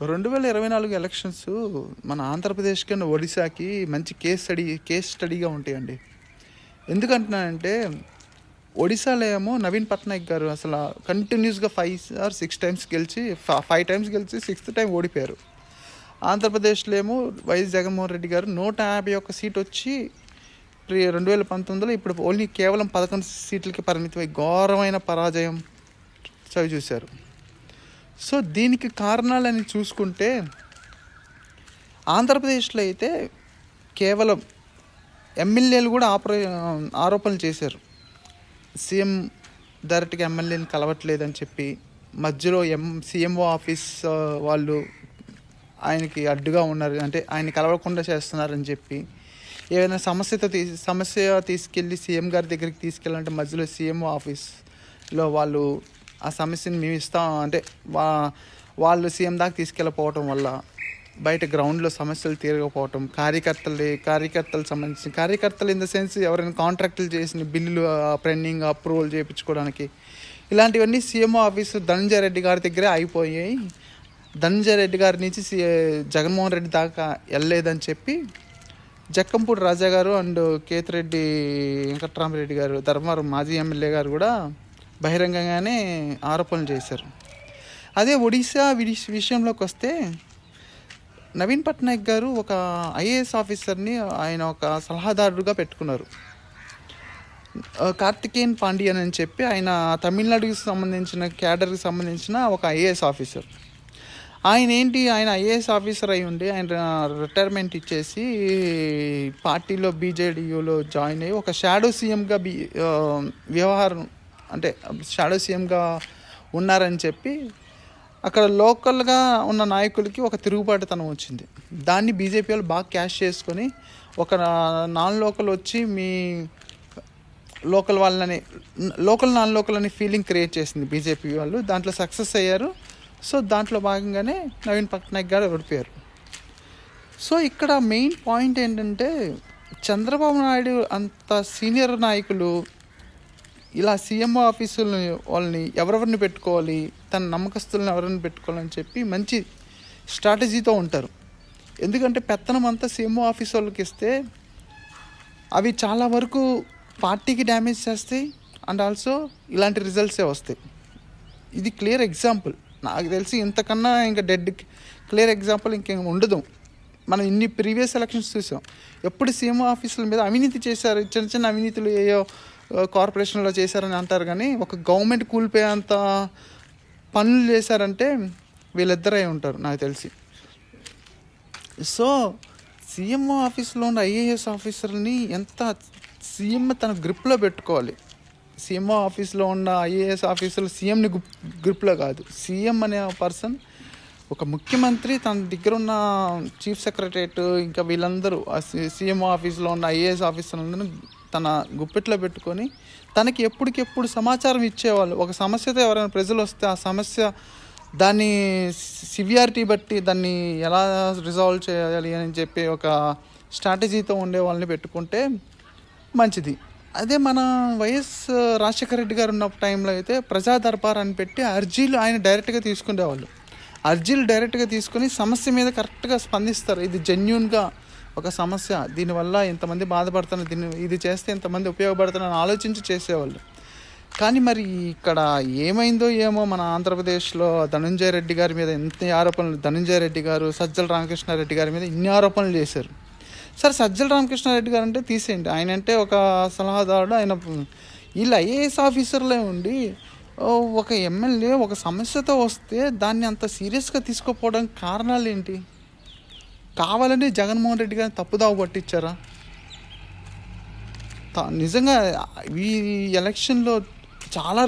రెండు వేల ఇరవై నాలుగు ఎలక్షన్స్ మన ఆంధ్రప్రదేశ్ కన్నా ఒడిశాకి మంచి కేస్ స్టడీ కేస్ స్టడీగా ఉంటాయండి. ఎందుకంటున్నానంటే ఒడిశాలో ఏమో నవీన్ పట్నాయక్ గారు అసలు కంటిన్యూస్గా ఫైవ్ ఆర్ సిక్స్ టైమ్స్ గెలిచి ఫైవ్ టైమ్స్ గెలిచి సిక్స్త్ టైం ఓడిపోయారు. ఆంధ్రప్రదేశ్లో ఏమో వైఎస్ జగన్మోహన్ రెడ్డి గారు నూట యాభై ఒక్క సీట్ వచ్చి రెండు వేల పంతొమ్మిదిలో ఇప్పుడు ఓన్లీ కేవలం పదకొండు సీట్లకి పరిమితమై ఘోరమైన పరాజయం చవి చూశారు సో దీనికి కారణాలని చూసుకుంటే ఆంధ్రప్రదేశ్లో అయితే కేవలం ఎమ్మెల్యేలు కూడా ఆపరే ఆరోపణలు చేశారు. సీఎం డైరెక్ట్గా ఎమ్మెల్యేని కలవట్లేదని చెప్పి మధ్యలో ఎం సీఎంఓ ఆఫీస్ వాళ్ళు ఆయనకి అడ్డుగా ఉన్నారు. అంటే ఆయన కలవకుండా చేస్తున్నారని చెప్పి ఏదైనా సమస్యతో తీ సమస్య తీసుకెళ్ళి సీఎం గారి దగ్గరికి తీసుకెళ్ళాలంటే మధ్యలో సీఎంఓ ఆఫీస్లో వాళ్ళు ఆ సమస్యని మేము ఇస్తాం. అంటే వా వాళ్ళు సీఎం దాకా తీసుకెళ్ళిపోవటం వల్ల బయట గ్రౌండ్లో సమస్యలు తీరకపోవటం కార్యకర్తలు కార్యకర్తలకు సంబంధించిన కార్యకర్తలు ఇన్ ద సెన్స్ ఎవరైనా కాంట్రాక్టులు చేసిన బిల్లులు పెండింగ్ అప్రూవల్ చేయించుకోవడానికి ఇలాంటివన్నీ సీఎంఓ ఆఫీసు ధనంజయ రెడ్డి గారి దగ్గరే అయిపోయాయి. ధనంజయ రెడ్డి గారి నుంచి సి జగన్మోహన్ రెడ్డి దాకా వెళ్ళలేదని చెప్పి జక్కంపూడి రాజా గారు అండ్ కేతిరెడ్డి వెంకట్రామరెడ్డి గారు ధర్మవరం మాజీ ఎమ్మెల్యే గారు కూడా బహిరంగంగానే ఆరోపణలు చేశారు. అదే ఒడిశా విడి- విషయంలోకి వస్తే నవీన్ పట్నాయక్ గారు ఒక ఐఏఎస్ ఆఫీసర్ని ఆయన ఒక సలహాదారుడుగా పెట్టుకున్నారు. కార్తికేయన్ పాండియన్ అని చెప్పి ఆయన తమిళనాడుకి సంబంధించిన క్యాడర్కి సంబంధించిన ఒక ఐఏఎస్ ఆఫీసర్. ఆయన ఏంటి? ఆయన ఐఏఎస్ ఆఫీసర్ అయి ఉండి ఆయన రిటైర్మెంట్ ఇచ్చేసి పార్టీలో బీజేడీయూలో జాయిన్ అయ్యి ఒక షాడో సీఎంగా బీ వ్యవహారం అంటే షాడో సీఎంగా ఉన్నారని చెప్పి అక్కడ లోకల్గా ఉన్న నాయకులకి ఒక తిరుగుబాటుతనం వచ్చింది. దాన్ని బీజేపీ వాళ్ళు బాగా క్యాష్ చేసుకొని ఒక నాన్ లోకల్ వచ్చి మీ లోకల్ వాళ్ళని లోకల్ నాన్ లోకల్ అనే ఫీలింగ్ క్రియేట్ చేసింది బీజేపీ వాళ్ళు. దాంట్లో సక్సెస్ అయ్యారు. సో దాంట్లో భాగంగానే నవీన్ పట్నాయక్ గారు ఓడిపోయారు. సో ఇక్కడ మెయిన్ పాయింట్ ఏంటంటే చంద్రబాబు నాయుడు అంత సీనియర్ నాయకులు ఇలా సీఎం ఆఫీసులని వాళ్ళని ఎవరెవరిని పెట్టుకోవాలి తన నమ్మకస్తులను ఎవరిని పెట్టుకోవాలని చెప్పి మంచి స్ట్రాటజీతో ఉంటారు. ఎందుకంటే పెత్తనం అంతా సీఎం ఆఫీస్ వాళ్ళకి ఇస్తే అవి చాలా వరకు పార్టీకి డ్యామేజ్ చేస్తాయి అండ్ ఆల్సో ఇలాంటి రిజల్ట్సే వస్తాయి. ఇది క్లియర్ ఎగ్జాంపుల్. నాకు తెలిసి ఇంతకన్నా ఇంకా డెడ్ క్లియర్ ఎగ్జాంపుల్ ఇంకేం ఉండదు. మనం ఇన్ని ప్రీవియస్ ఎలక్షన్స్ చూసాం. ఎప్పుడు సీఎం ఆఫీసుల మీద అవినీతి చేశారు? చిన్న చిన్న అవినీతులు ఏయో కార్పొరేషన్లో చేశారని అంటారు కానీ ఒక గవర్నమెంట్ కూలిపోయేంత పనులు చేశారంటే వీళ్ళిద్దరే ఉంటారు నాకు తెలిసి. సో సీఎంఓ ఆఫీస్లో ఉన్న ఐఏఎస్ ఆఫీసర్ని ఎంత సీఎం తన గ్రిప్లో పెట్టుకోవాలి. సీఎంఓ ఆఫీస్లో ఉన్న ఐఏఎస్ ఆఫీసర్లు సీఎంని గ్రిప్లో కాదు. సీఎం అనే పర్సన్ ఒక ముఖ్యమంత్రి తన దగ్గర ఉన్న చీఫ్ సెక్రటరేట్ ఇంకా వీళ్ళందరూ ఆ ఆఫీస్లో ఉన్న ఐఏఎస్ ఆఫీసర్లందరూ తన గుప్పెట్లో పెట్టుకొని తనకి ఎప్పటికెప్పుడు సమాచారం ఇచ్చేవాళ్ళు. ఒక సమస్యతో ఎవరైనా ప్రజలు వస్తే ఆ సమస్య దాన్ని సివియారిటీ బట్టి దాన్ని ఎలా రిజాల్వ్ చేయాలి అని చెప్పి ఒక స్ట్రాటజీతో ఉండే వాళ్ళని పెట్టుకుంటే మంచిది. అదే మన వైఎస్ రాజశేఖర రెడ్డి గారు ఉన్న టైంలో అయితే ప్రజా దర్బార్ అని పెట్టి అర్జీలు ఆయన డైరెక్ట్గా తీసుకునేవాళ్ళు. అర్జీలు డైరెక్ట్గా తీసుకొని సమస్య మీద కరెక్ట్గా స్పందిస్తారు. ఇది జెన్యున్గా ఒక సమస్య. దీనివల్ల ఇంతమంది బాధపడుతున్నారు. దీన్ని ఇది చేస్తే ఇంతమంది ఉపయోగపడుతున్నారని ఆలోచించి చేసేవాళ్ళు. కానీ మరి ఇక్కడ ఏమైందో ఏమో మన ఆంధ్రప్రదేశ్లో ధనంజయ రెడ్డి గారి మీద ఎంత ఆరోపణలు ధనంజయ రెడ్డి గారు సజ్జల రామకృష్ణారెడ్డి గారి మీద ఇన్ని ఆరోపణలు చేశారు. సరే సజ్జల రామకృష్ణారెడ్డి గారు అంటే తీసేయండి. ఆయన అంటే ఒక సలహాదారుడు ఆయన వీళ్ళు ఐఏఎస్ ఆఫీసర్లే ఉండి ఒక ఎమ్మెల్యే ఒక సమస్యతో వస్తే దాన్ని అంత సీరియస్గా తీసుకోపోవడానికి కారణాలు ఏంటి కావాలని జగన్మోహన్ రెడ్డి గారిని తప్పుదావ పట్టించారా? నిజంగా ఈ ఎలక్షన్లో చాలా